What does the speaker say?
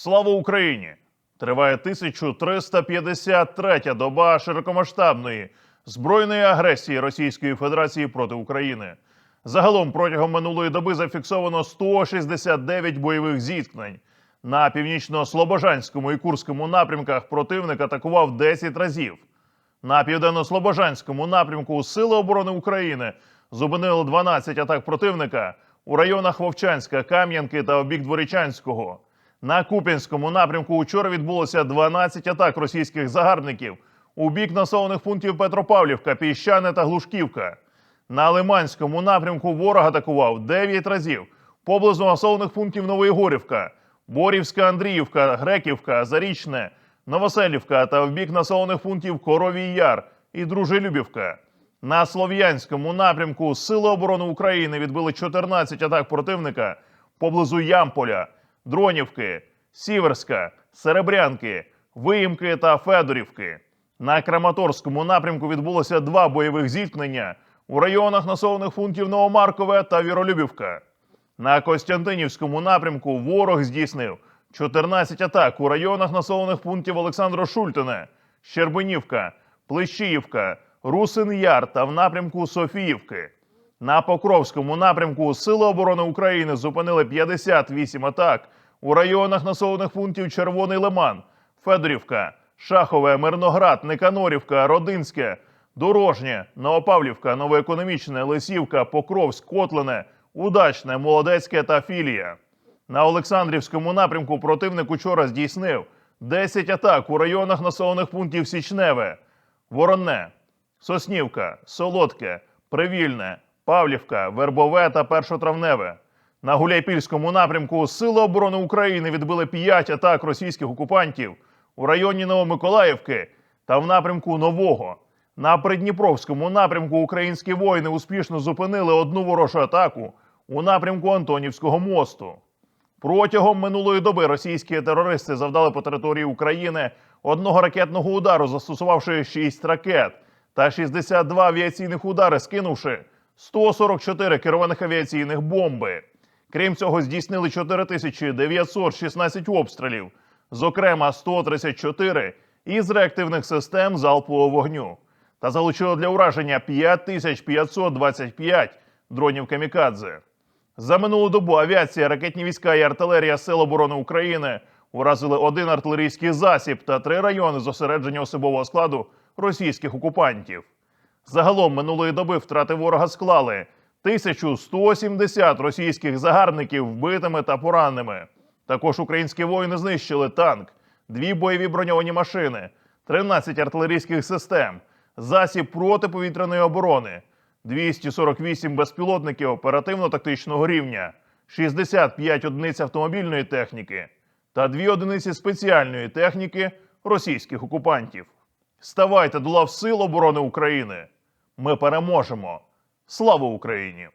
Слава Україні! Триває 1353 доба широкомасштабної збройної агресії Російської Федерації проти України. Загалом протягом минулої доби зафіксовано 169 бойових зіткнень. На північно-слобожанському і Курському напрямках противник атакував 10 разів. На південно-слобожанському напрямку Сили оборони України зупинили 12 атак противника у районах Вовчанська, Кам'янки та обік Дворічанського. На Куп'янському напрямку учора відбулося 12 атак російських загарбників у бік населених пунктів Петропавлівка, Піщане та Глушківка. На Лиманському напрямку ворог атакував 9 разів поблизу населених пунктів Новоєгорівка, Борівська, Андріївка, Греківка, Зарічне, Новоселівка та в бік населених пунктів Коровій Яр і Дружелюбівка. На Слов'янському напрямку Сили оборони України відбили 14 атак противника поблизу Ямполя, Дронівки, Сіверська, Серебрянки, Виїмки та Федорівки. На Краматорському напрямку відбулося два бойових зіткнення у районах населених пунктів Новомаркове та Віролюбівка. На Костянтинівському напрямку ворог здійснив 14 атак у районах населених пунктів Олександро Шультине, Щербинівка, Плещіївка, Русин Яр та в напрямку Софіївки. На Покровському напрямку Сили оборони України зупинили 58 атак у районах населених пунктів Червоний Лиман, Федорівка, Шахове, Мирноград, Никанорівка, Родинське, Дорожнє, Новопавлівка, Новоекономічне, Лисівка, Покровськ, Котлине, Удачне, Молодецьке та Філія. На Олександрівському напрямку противник учора здійснив 10 атак у районах населених пунктів Січневе, Воронне, Соснівка, Солодке, Привільне, Павлівка, Вербове та Першотравневе. На Гуляйпільському напрямку Сили оборони України відбили 5 атак російських окупантів у районі Новомиколаївки та в напрямку Нового. На Придніпровському напрямку українські воїни успішно зупинили одну ворожу атаку у напрямку Антонівського мосту. Протягом минулої доби російські терористи завдали по території України одного ракетного удару, застосувавши 6 ракет, та 62 авіаційних удари, скинувши 144 керованих авіаційних бомби. Крім цього, здійснили 4916 обстрілів, зокрема 134 із реактивних систем залпового вогню, та залучили для ураження 5525 дронів камікадзе. За минулу добу авіація, ракетні війська і артилерія Сил оборони України уразили один артилерійський засіб та три райони зосередження особового складу російських окупантів. Загалом минулої доби втрати ворога склали 1170 російських загарбників вбитими та пораненими. Також українські воїни знищили танк, дві бойові броньовані машини, 13 артилерійських систем, засіб протиповітряної оборони, 248 безпілотників оперативно-тактичного рівня, 65 одиниць автомобільної техніки та 2 одиниці спеціальної техніки російських окупантів. Ставайте до лав Сил оборони України. Ми переможемо. Слава Україні!